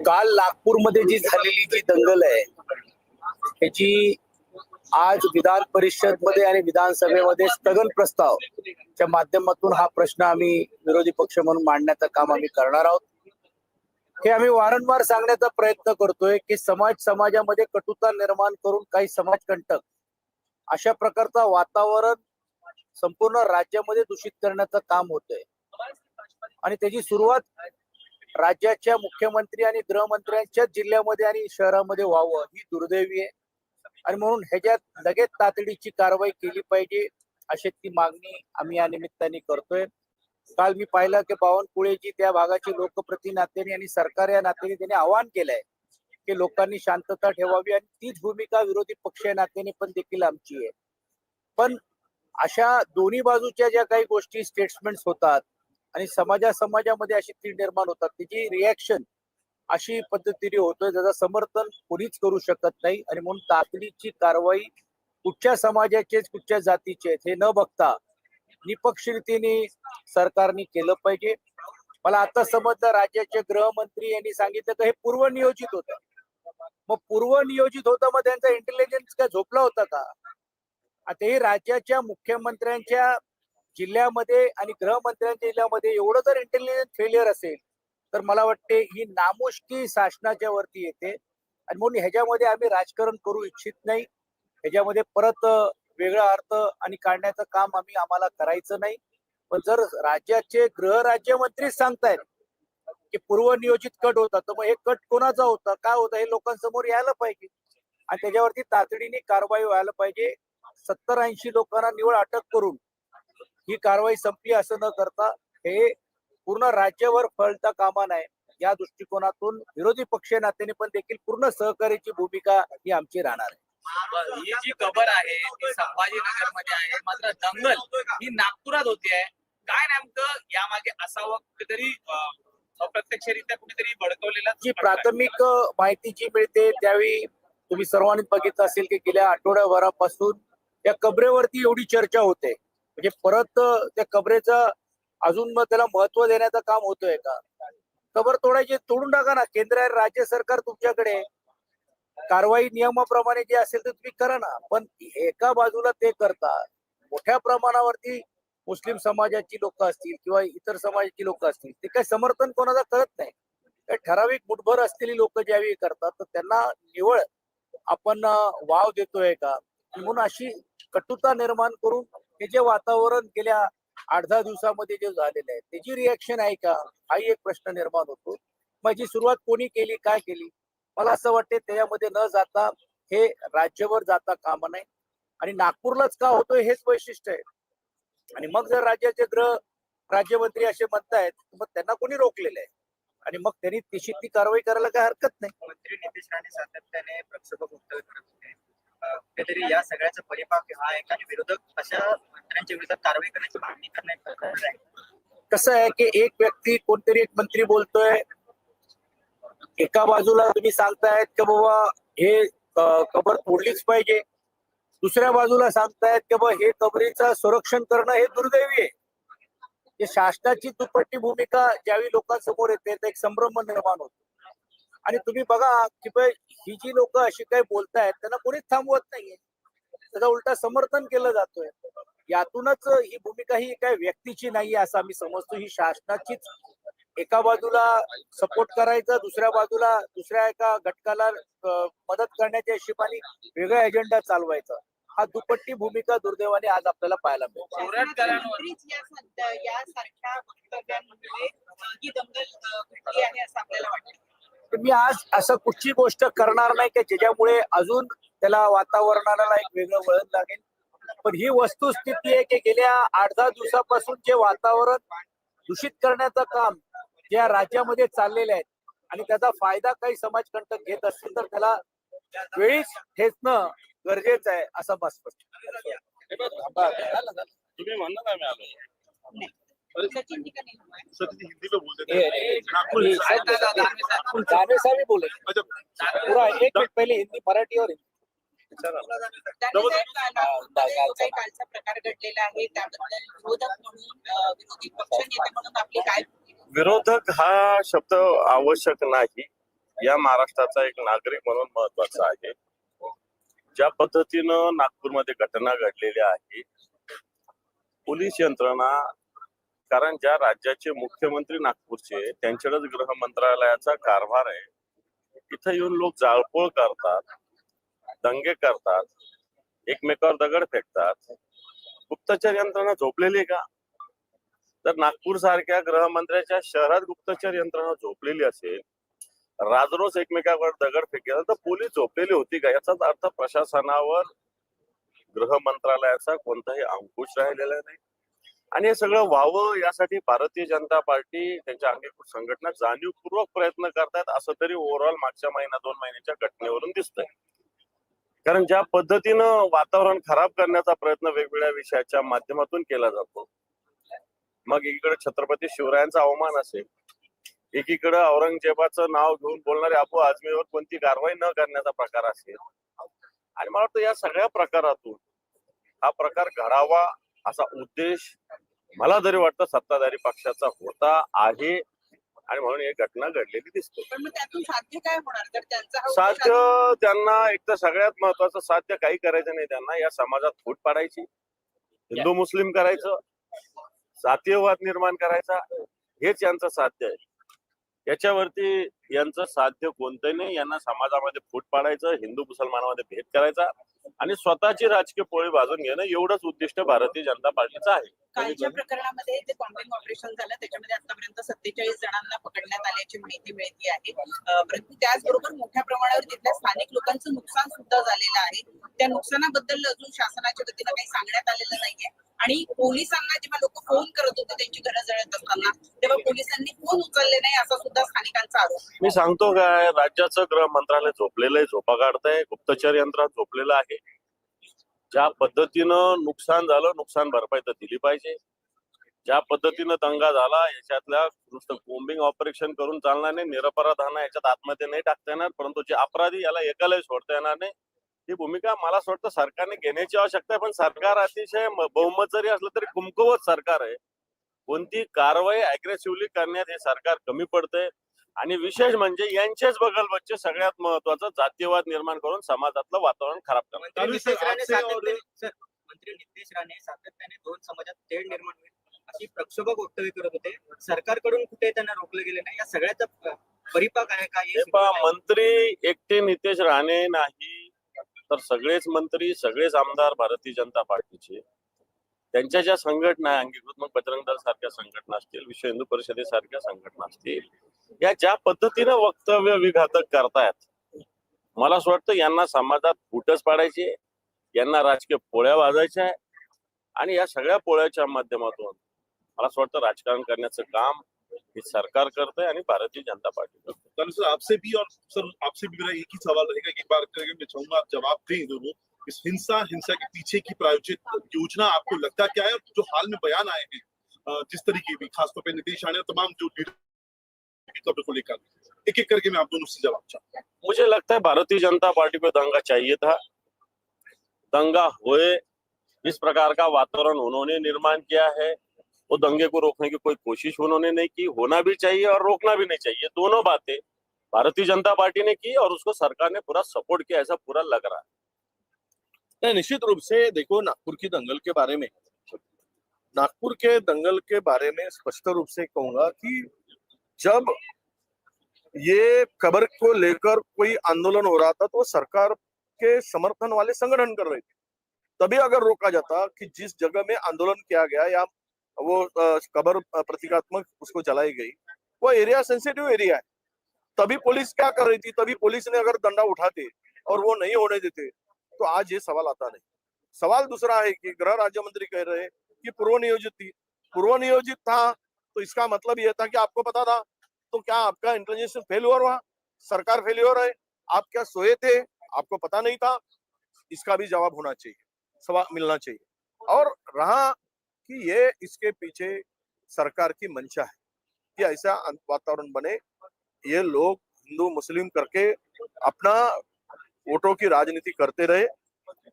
काल नागपूरमध्ये जी झालेली जी दंगल आहे त्याची आज विधान परिषदमध्ये आणि विधानसभेमध्ये स्थगन प्रस्ताव च्या माध्यमातून हा प्रश्न आम्ही विरोधी पक्ष म्हणून मांडण्याचं काम आम्ही करणार आहोत. हे आम्ही वारंवार सांगण्याचा प्रयत्न करतोय की समाज समाजामध्ये कटुता निर्माण करून काही समाजकंटक अशा प्रकारचा वातावरण संपूर्ण राज्यामध्ये दूषित करण्याचं काम होतंय. आणि त्याची सुरुवात राज्याच्या मुख्यमंत्री आणि गृहमंत्र्यांच्या जिल्ह्यामध्ये आणि शहरामध्ये व्हावं ही दुर्दैवी आहे. आणि म्हणून ह्याच्यात लगेच तातडीची कारवाई केली पाहिजे अशी ती मागणी आम्ही या निमित्ताने करतोय. काल मी पाहिलं की बावनकुळेजी त्या भागाचे लोकप्रतिनिधी नात्याने आणि सरकार या नात्याने त्यांनी आवाहन केलंय की लोकांनी शांतता ठेवावी आणि तीच भूमिका विरोधी पक्ष या नात्याने पण देखील आमची आहे. पण अशा दोन्ही बाजूच्या ज्या काही गोष्टी स्टेटमेंट्स होतात आणि समाजा समाजामध्ये अशी ती निर्माण होतात त्याची रिॲक्शन अशी पद्धतीने होतोय त्याचं समर्थन कोणीच करू शकत नाही आणि म्हणून तातडीची कारवाई कुठच्या समाजाचे कुठच्या जातीचे हे न बघता निपक्ष रीतीने सरकारने केलं पाहिजे. मला आता समजलं राज्याचे गृहमंत्री यांनी सांगितलं की हे पूर्वनियोजित होतं. मग पूर्वनियोजित होतं मग त्यांचा इंटेलिजन्स काय झोपला होता का? आता हे राज्याच्या मुख्यमंत्र्यांच्या जिल्ह्यामध्ये आणि गृहमंत्र्यांच्या जिल्ह्यामध्ये एवढं जर इंटेलिजन्स फेलियर असेल तर मला वाटते ही नामुष्की शासनाच्या वरती येते. आणि म्हणून ह्याच्यामध्ये आम्ही राजकारण करू इच्छित नाही. ह्याच्यामध्ये परत वेगळा अर्थ आणि काढण्याचं काम आम्ही आम्हाला करायचं नाही. पण जर राज्याचे गृह राज्यमंत्री सांगतायत की पूर्वनियोजित कट होता तर मग हे कट कोणाचा होता काय होता हे लोकांसमोर यायला पाहिजे. आणि त्याच्यावरती तातडीने कारवाई व्हायला पाहिजे. सत्तर ऐंशी लोकांना निवड अटक करून ही कारवाई संपली असं न करता हे पूर्ण राज्यावर फळता कामा नाही या दृष्टिकोनातून विरोधी पक्ष नात्याने पण देखील पूर्ण सहकार्याची भूमिका ही आमची राहणार आहे. ही जी खबर आहे ती संभाजीनगरमध्ये आहे मात्र दंगल ही नागपुरात होती आहे. काय नेमकं यामागे असावं? कुठेतरी अप्रत्यक्षरित्या कुठेतरी भडकवलेलं जी प्राथमिक माहिती जी मिळते त्यावेळी तुम्ही सर्वांनी बघितलं असेल की गेल्या आठवड्याभरापासून त्या कबरेवरती एवढी चर्चा होते. म्हणजे परत त्या कबरेचा अजून मग त्याला महत्त्व देण्याचं काम होतोय का? कबर तोडायची तोडून टाका ना. केंद्र आणि राज्य सरकार तुमच्याकडे. कारवाई नियमाप्रमाणे जे असेल ते तुम्ही करा ना. पण एका बाजूला ते करता मोठ्या प्रमाणावरती मुस्लिम समाजाची लोक असतील किंवा इतर समाजाची लोक असतील ते काही समर्थन कोणाचं करत नाही. काही ठराविक मुठभर असलेली लोक ज्यावेळी करतात तर त्यांना निवळ आपण वाव देतोय का? आणि म्हणून अशी कटुता निर्माण करून हे जे वातावरण गेल्या आठ दहा दिवसामध्ये जे झालेलं आहे त्याची रिॲक्शन आहे का? हाही एक प्रश्न निर्माण होतो. माझी सुरुवात कोणी केली काय केली? मला असं वाटते त्याच्यामध्ये न जाता हे राज्यभर जाता कामा नाही आणि नागपूरलाच का होतोय हेच वैशिष्ट्य आहे. आणि मग जर राज्याचे गृह राज्यमंत्री असे म्हणतायत मग त्यांना कोणी रोखलेलं आहे? आणि मग त्यांनी तशी ती कारवाई करायला काही हरकत नाही. मंत्री नितेश राणे सातत्याने प्रक्षोभक काहीतरी कुठेतरी या सगळ्याचा परिपाक हा आहे आणि विरोधक अशा मंत्र्यांच्या विरोधात कारवाई करण्याची मागणी करण्यात कसं आहे की एक व्यक्ती कोणतरी एक मंत्री बोलतोय एका बाजूला तुम्ही सांगतायत की बाबा हे कबर तोडलीच पाहिजे. दुसऱ्या बाजूला सांगतायत की बाबा हे कबरीचं संरक्षण करणं हे दुर्दैवी आहे. शासनाची दुपट्टी भूमिका ज्यावेळी लोकांसमोर येते एक संभ्रम निर्माण होतो. आणि तुम्ही बघा की ही जी लोक अशी काही बोलतायत त्यांना कोणीच थांबवत नाहीये. त्याचा उलटा समर्थन केलं जातोय. यातूनच ही भूमिका ही काही व्यक्तीची नाहीये असं आम्ही समजतो. ही शासनाचीच एका बाजूला सपोर्ट करायचं दुसऱ्या बाजूला दुसऱ्या एका घटकाला मदत करण्याच्या हिशोबाने वेगळा एजेंडा चालवायचा. हा दुपट्टी भूमिका दुर्दैवाने आज आपल्याला पाहायला मिळते. मी आज असं कुठची गोष्ट करणार नाही की ज्याच्यामुळे अजून त्याला वातावरणाला एक वेगळं वळण लागेल? पण ही वस्तुस्थिती आहे की गेल्या आठ दहा दिवसापासून जे वातावरण दूषित करण्याचं काम ज्या राज्यामध्ये चाललेले आहेत आणि त्याचा फायदा काही समाजकंटक घेत असतील तर त्याला वेळीच ठेचणं गरजेचं आहे असं मत स्पष्ट तुम्ही म्हणना सर हिंदी में बोल हैं पूरा एक मिनट पहले हिंदी मराठी और कालचा प्रकार घडलेला आहे. त्याबद्दल विरोधक म्हणून अ, विरोधी पक्षनेते म्हणून आपली काय विरोधक हा शब्द आवश्यक नाही. या महाराष्ट्राचा एक नागरिक म्हणून महत्त्वाचा आहे. ज्या पद्धतीनं नागपूरमध्ये घटना घडलेल्या आहे पोलीस यंत्रणा कारण ज्या राज्याचे मुख्यमंत्री नागपूरचे त्यांच्याकडेच गृह मंत्रालयाचा कारभार आहे. इथं येऊन लोक जाळपोळ करतात दंगे करतात एकमेकावर दगड फेकतात. गुप्तचर यंत्रणा झोपलेली आहे का? तर नागपूर सारख्या गृहमंत्र्याच्या शहरात गुप्तचर यंत्रणा झोपलेली असेल राजरोज एकमेकावर दगड फेकेल तर पोलीस झोपलेली होती का? याचाच अर्थ प्रशासनावर गृह मंत्रालयाचा कोणताही अंकुश राहिलेला नाही. आणि हे सगळं व्हावं यासाठी भारतीय जनता पार्टी त्यांच्या अंगीकृत संघटना जाणीवपूर्वक प्रयत्न करतात असं तरी ओव्हरऑल मागच्या महिना दोन महिन्याच्या घटनेवरून दिसतंय. कारण ज्या पद्धतीनं वातावरण खराब करण्याचा प्रयत्न वेगवेगळ्या विषयाच्या माध्यमातून केला जातो मग एकीकडे छत्रपती शिवरायांचा अवमान असेल एकीकडे औरंगजेबाचं नाव घेऊन बोलणारे अबू आजमीवर कोणती कारवाई न करण्याचा प्रकार असेल. आणि मला वाटतं या सगळ्या प्रकारातून हा प्रकार घडावा असा उद्देश मला तरी वाटतं सत्ताधारी पक्षाचा होता आहे आणि म्हणून ही घटना घडलेली दिसते. साध्य त्यांना एक तर सगळ्यात महत्वाचं साध्य काही करायचं नाही त्यांना या समाजात फूट पाडायची. हिंदू मुस्लिम करायचं. जातीयवाद निर्माण करायचा. हेच यांचं साध्य आहे. याच्यावरती यांचं साध्य कोणतंही नाही. यांना समाजामध्ये फूट पाडायचं हिंदू मुसलमानामध्ये भेद करायचा. आणि स्वतःची राजकीय पोळी भाजून घेणं एवढंच उद्दिष्ट भारतीय जनता पार्टीचं आहे. कालच्या प्रकरणामध्ये जे कॉम्बिंग ऑपरेशन झालं त्याच्यामध्ये आतापर्यंत सत्तेचाळीस जणांना पकडण्यात आल्याची माहिती मिळते आहे. परंतु त्याचबरोबर मोठ्या प्रमाणावर तिथल्या स्थानिक लोकांचं नुकसान सुद्धा झालेलं आहे. त्या नुकसानाबद्दल अजून शासनाच्या वतीनं काही सांगण्यात आलेलं नाहीये. आणि पोलिसांना जेव्हा लोक फोन करत होते त्यांची घरं जळत असताना तेव्हा पोलिसांनी फोन उचलले नाही असा सुद्धा स्थानिकांचा आरोप. मी सांगतो काय राज्याचं गृह मंत्रालय झोपलेलं आहे झोपा काढतंय गुप्तचर यंत्रात झोपलेलं आहे. ज्या पद्धतीनं नुकसान झालं नुकसान भरपाई तर दिली पाहिजे. ज्या पद्धतीनं दंगा झाला याच्यातल्या नुसतं कोम्बिंग ऑपरेशन करून चालणार नाही निरपराधांना याच्यात आत्महत्या नाही टाकता येणार परंतु जे अपराधी याला एकालाही सोडता येणार नाही ही भूमिका मला असं वाटतं सरकारने घेण्याची आवश्यकता आहे. पण सरकार अतिशय बहुमत जरी असलं तरी कुमकुवत सरकार आहे. कोणती कारवाई अग्रेसिव्हली करण्यात हे सरकार कमी पडतंय. आणि विशेष म्हणजे यांचेच बगल बच्चे सगळ्यात महत्वाचं जातीयवाद निर्माण करून समाजातलं वातावरण खराब करणं मंत्री नितेश राणे सातत्याने दोन समाजात तेढ निर्माण होईल. अशी प्रक्षोभक वक्तव्य करत होते. सरकारकडून कुठे त्यांना रोखलं गेलं नाही. या सगळ्याचा परिपाक आहे का? पहा मंत्री एकटे नितेश राणे नाही तर सगळेच मंत्री सगळेच आमदार भारतीय जनता पार्टीचे. त्यांच्या ज्या संघटना आहे, अंगीकृत मग बजरंग दल सारख्या संघटना असतील विश्व हिंदू परिषदेसारख्या संघटना असतील या ज्या पद्धतीनं वक्तव्य विघातक करतायत मला असं वाटतं यांना समाजात फुटच पाडायची यांना राजकीय पोळ्या वाजायच्या आहे आणि या सगळ्या पोळ्याच्या माध्यमातून मला असं वाटतं राजकारण करण्याचं काम हे सरकार करतंय आणि भारतीय जनता पार्टी करते सर आपसे भी और सर आपसे भी मेरा एक ही सवाल रहेगा एक बार मैं चाहूंगा आप जवाब दें दोनों इस हिंसा हिंसा के पीछे की प्रायोजित योजना आपको लगता क्या है? और जो हाल में बयान आए हैं जिस तरीके भी खासतौर पर नीतीश राणे और तमाम जो को लेकर। एक एक करके मैं आप दोनों से जवाब चाहूँगा मुझे लगता है भारतीय जनता पार्टी को दंगा चाहिए था। दंगा हुए इस प्रकार का वातावरण उन्होंने निर्माण किया है। वो दंगे को रोकने की कोई कोशिश उन्होंने नहीं की। होना भी चाहिए और रोकना भी नहीं चाहिए। दोनों बातें भारतीय जनता पार्टी ने की और उसको सरकार ने पूरा सपोर्ट किया ऐसा पूरा लग रहा है। निश्चित रूप से देखो नागपुर की दंगल के बारे में। नागपुर के दंगल के बारे में स्पष्ट रूप से कहूँगा कि जब ये खबर को लेकर कोई आंदोलन हो रहा था तो सरकार के समर्थन वाले संगठन कर रहे थे। तभी अगर रोका जाता कि जिस जगह में आंदोलन किया गया या वो खबर प्रतीकात्मक उसको जलाई गई, वो एरिया सेंसिटिव एरिया है। तभी पुलिस क्या कर रही थी? तभी पुलिस ने अगर दंडा उठाते और वो नहीं होने देते तो आज ये सवाल आता नहीं। सवाल दूसरा है कि गृह राज्य मंत्री कह रहे कि पूर्व नियोजित थी। पूर्व नियोजित था तो इसका मतलब यह था कि आपको पता था तो क्या आपका इंटेलिजेंस फेल्योर हुआ सरकार फेल्योर है आप क्या सोए थे? आपको पता नहीं था? इसका भी जवाब होना चाहिए। सवाल मिलना चाहिए। और रहा कि ये इसके पीछे सरकार की मंशा है कि ऐसा वातावरण बने, ये लोग हिंदू, मुस्लिम करके अपना वोटों की राजनीति करते रहे।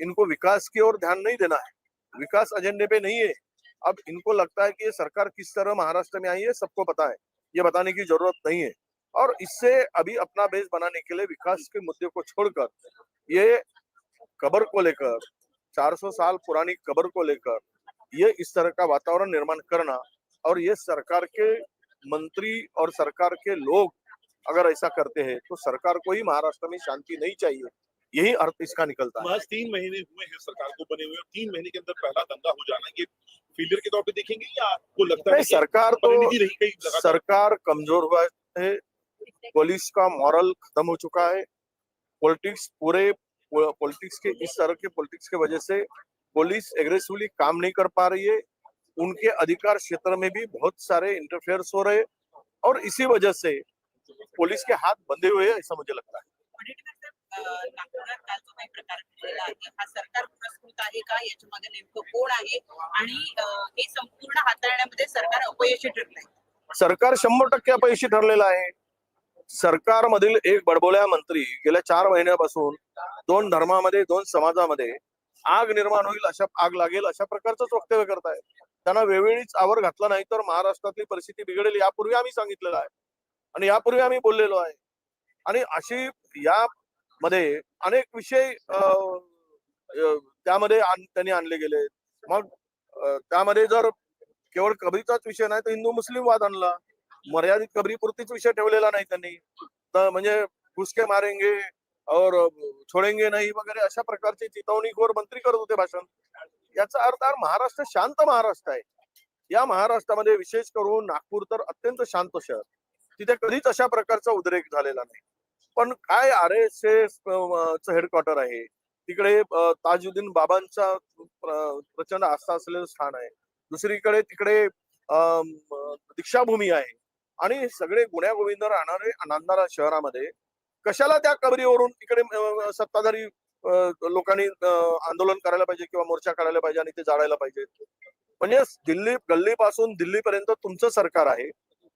इनको विकास की ओर ध्यान नहीं देना है। विकास एजेंडे पे नहीं है। अब इनको लगता है कि ये सरकार किस तरह महाराष्ट्र में आई है, सबको पता है। ये बताने की ज़रूरत नहीं है। और इससे अभी अपना बेस बनाने के लिए विकास के मुद्दे को छोड़कर, ये कबर को लेकर 400 साल पुरानी कबर को लेकर, ये इस तरह का वातावरण निर्माण करना और ये सरकार के मंत्री और सरकार के लोग अगर ऐसा करते हैं तो सरकार को ही महाराष्ट्र में शांति नहीं चाहिए। यही अर्थ इसका निकलता है। तीन महीने हुए हैं सरकार को बने हुए तीन महीने के अंदर पहला दंगा हो जाना ये फेलियर के तौर पे देखेंगे या आपको लगता है सरकार तो सरकार कमज़ोर हुआ है। पुलिस का मॉरल खत्म हो चुका है। पॉलिटिक्स पूरे पॉलिटिक्स के इस तरह के पॉलिटिक्स के वजह से पुलिस एग्रेसिवली काम नहीं कर पा रही है। उनके अधिकार क्षेत्र में भी बहुत सारे इंटरफेयर्स हो रहे और इसी वजह से पुलिस के हाथ बंधे हुए हैं ऐसा मुझे लगता है। नागपुरात काल जो काही प्रकार घडलेला आहे हा सरकार पुरस्कृत आहे का? याच्या मागे नेमकं कोण आहे? आणि हे संपूर्ण हाताळण्यामध्ये सरकार अपयशी ठरलंय. सरकार शंभर टक्के अपयशी ठरलेलं आहे. सरकारमधील एक बडबोल्या मंत्री गेल्या चार महिन्यापासून दोन धर्मामध्ये दोन समाजामध्ये आग निर्माण होईल अशा आग लागेल अशा प्रकारचंच वक्तव्य करताय त्यांना वेळोवेळीच आवर घातला नाही तर महाराष्ट्रातली परिस्थिती बिघडेल यापूर्वी आम्ही सांगितलेलं आहे. आणि यापूर्वी आम्ही बोललेलो आहे. आणि अशी या मध्ये अनेक विषय त्यामध्ये त्यांनी आणले गेले. मग त्यामध्ये जर केवळ कबरीचाच विषय नाही तर हिंदू मुस्लिम वाद आणला. मर्यादित कबरीपुरतीच विषय ठेवलेला नाही त्यांनी. तर म्हणजे घुसके मारेंगे और छोडेंगे नाही वगैरे अशा प्रकारचे चितवणीखोर मंत्री करत होते भाषण. याचा अर्थ महाराष्ट्र शांत महाराष्ट्र आहे. या महाराष्ट्रामध्ये विशेष करून नागपूर तर अत्यंत शांत शहर. तिथे कधीच अशा प्रकारचा उद्रेक झालेला नाही. पण काय आर एस एस च हेडक्वार्टर आहे? तिकडे ताजुद्दीन बाबांचा प्रचंड आस्था असलेलं स्थान आहे. दुसरीकडे तिकडे दीक्षाभूमी आहे. आणि सगळे गुण्यागोविंद राहणारे नांदारा शहरामध्ये कशाला त्या कबरीवरून तिकडे सत्ताधारी लोकांनी आंदोलन करायला पाहिजे किंवा मोर्चा काढायला पाहिजे आणि ते जाळायला पाहिजे? म्हणजे दिल्ली गल्लीपासून दिल्लीपर्यंत तुमचं सरकार आहे.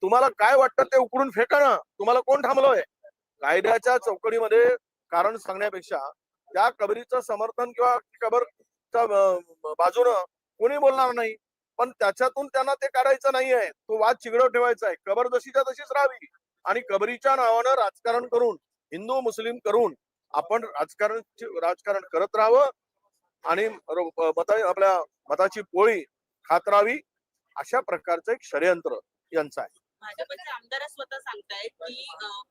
तुम्हाला काय वाटतं ते उकडून फेका ना. तुम्हाला कोण थांबलोय? कायद्याच्या चौकडीमध्ये कारण सांगण्यापेक्षा त्या कबरीचं समर्थन किंवा कबरच्या बाजूनं कोणी बोलणार नाही. पण त्याच्यातून त्यांना ते काढायचं नाहीये तो वाद चिघडव ठेवायचा आहे. कबर जशीच्या तशीच राहावी. आणि कबरीच्या नावानं राजकारण करून हिंदू मुस्लिम करून आपण राजकारण राजकारण करत राहावं. आणि मता आपल्या मताची पोळी खात राहावी. अशा प्रकारचं एक षडयंत्र यांचं आहे. भाजपचे आमदार स्वतः सांगतायत की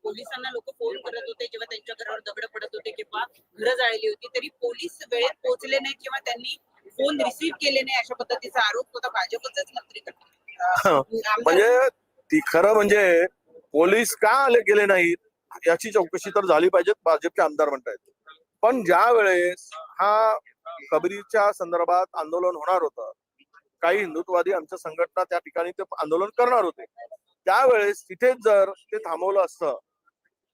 पोलिसांना लोक फोन करत होते जेव्हा त्यांच्या घरावर दगड पडत होते किंवा घरं जाळली होती तरी पोलीस वेळेत पोहोचले नाही किंवा त्यांनी फोन रिसीव्ह केले नाही अशा पद्धतीचा आरोप स्वतः भाजपचेच मंत्री म्हणजे ती खरं म्हणजे पोलीस का आले गेले नाहीत याची चौकशी तर झाली पाहिजे भाजपचे आमदार म्हणतायत. पण ज्या वेळेस हा कबरीच्या संदर्भात आंदोलन होणार होतं काही हिंदुत्ववादी आमच्या संघटना त्या ठिकाणी ते आंदोलन करणार होते. त्यावेळेस तिथेच जर ते थांबवलं असतं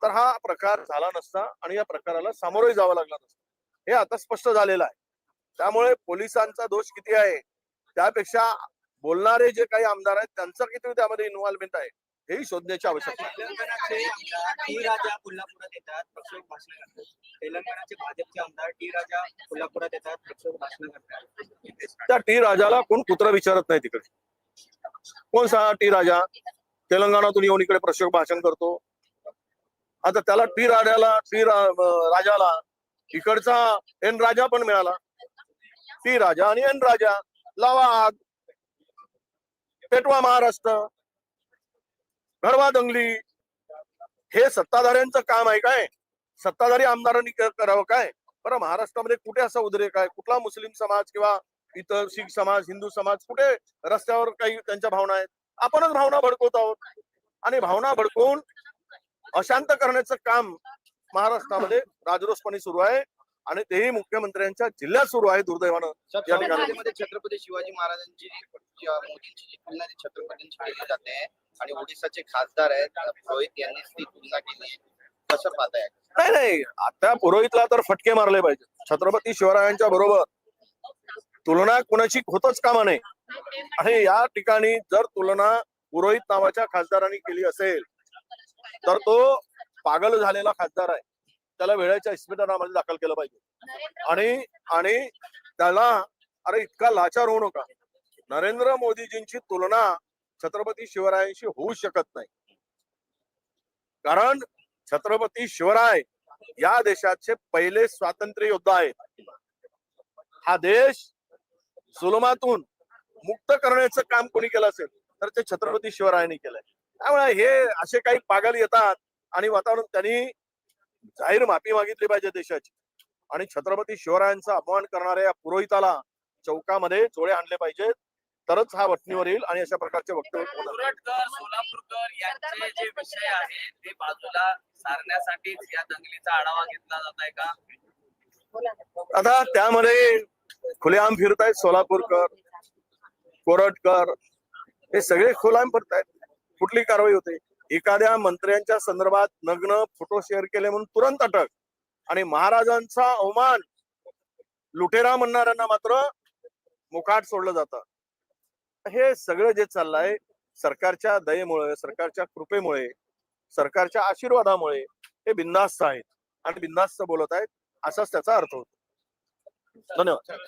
तर हा प्रकार झाला नसता आणि या प्रकाराला सामोरे जावं लागलं नसतं. हे आता स्पष्ट झालेलं आहे. त्यामुळे पोलिसांचा दोष किती आहे? त्यापेक्षा बोलणारे जे काही आमदार आहेत त्यांचं किती त्यामध्ये इन्व्हॉल्वमेंट आहे हेही शोधण्याची आवश्यकता त्या टी राजाला कोण कुत्रा विचारत नाही तिकडे? कोण सांगा टी राजा? तेलंगणातून येऊन इकडे प्रशोक भाषण करतो. आता त्याला टी राजाला टी राजाला इकडचा एन राजा पण मिळाला. टी राजा आणि एन राजा लावा आग. पेटवा महाराष्ट्र. घडवा दंगली. हे सत्ताधाऱ्यांचं काम आहे काय? सत्ताधारी आमदारांनी करावं काय? बरं महाराष्ट्रामध्ये कुठे असा उद्रेक आहे? कुठला मुस्लिम समाज किंवा इतर शीख समाज हिंदू समाज कुठे रस्त्यावर काही त्यांच्या भावना आहेत? आपणच भावना भडकवत आहोत. आणि भावना भडकवून अशांत करण्याचं काम महाराष्ट्रामध्ये राजरोसपणे सुरू आहे. आणि तेही मुख्यमंत्र्यांच्या जिल्ह्यात सुरू आहे दुर्दैवानं. या ठिकाणी छत्रपती शिवाजी महाराजांची मोदींची जी तुलना छत्रपतींची केली जाते. आणि ओडिसाचे खासदार आहेत रोहित यांनी ती तुलना केली कसं पाहताय? नाही नाही. आता पुरोहितला तर फटके मारले पाहिजे छत्रपती शिवरायांच्या बरोबर तुलना कोणाची होतच कामा नये. आणि या ठिकाणी जर तुलना पुरोहित नावाच्या खासदारांनी केली असेल तर तो पागल झालेला खासदार आहे. त्याला वेळेच्या इस्पितळामध्ये दाखल केलं पाहिजे. आणि आणि त्याला अरे इतका लाचार होऊ नका. नरेंद्र मोदीजींची तुलना छत्रपती शिवरायांशी होऊ शकत नाही. कारण छत्रपती शिवराय या देशाचे पहिले स्वातंत्र्य योद्धा आहेत. हा देश जुलमातून मुक्त करण्याचं काम कोणी केलं असेल तर ते छत्रपती शिवरायांनी केलंय. त्यामुळे हे असे काही पागल येतात आणि वातावरण त्यांनी जाहीर माफी मागितली पाहिजे देशाची. आणि छत्रपती शिवरायांचा अपमान करणाऱ्या या पुरोहिताला चौकामध्ये चोळे आणले पाहिजेत. तरच हा वटणीवर येईल आणि अशा प्रकारचे वक्तव्य सोलापूरकर यांचे जे विषय आहेत ते बाजूला सारण्यासाठीच या दंगलीचा आढावा घेतला जात आहे का? आता त्यामध्ये खुलेआम फिरतायत सोलापूरकर कोरटकर हे सगळे खुलेआम फिरतायत. कुठली कारवाई होते? एखाद्या मंत्र्यांच्या संदर्भात नग्न फोटो शेअर केले म्हणून तुरंत अटक आणि महाराजांचा अवमान लुटेरा म्हणणाऱ्यांना मात्र मुखाट सोडलं जातं. हे सगळं जे चाललंय सरकारच्या दयेमुळे सरकारच्या कृपेमुळे सरकारच्या आशीर्वादामुळे हे बिंदास्त आहेत आणि बिंदास्त बोलत आहेत असाच त्याचा अर्थ होतो. धन्यवाद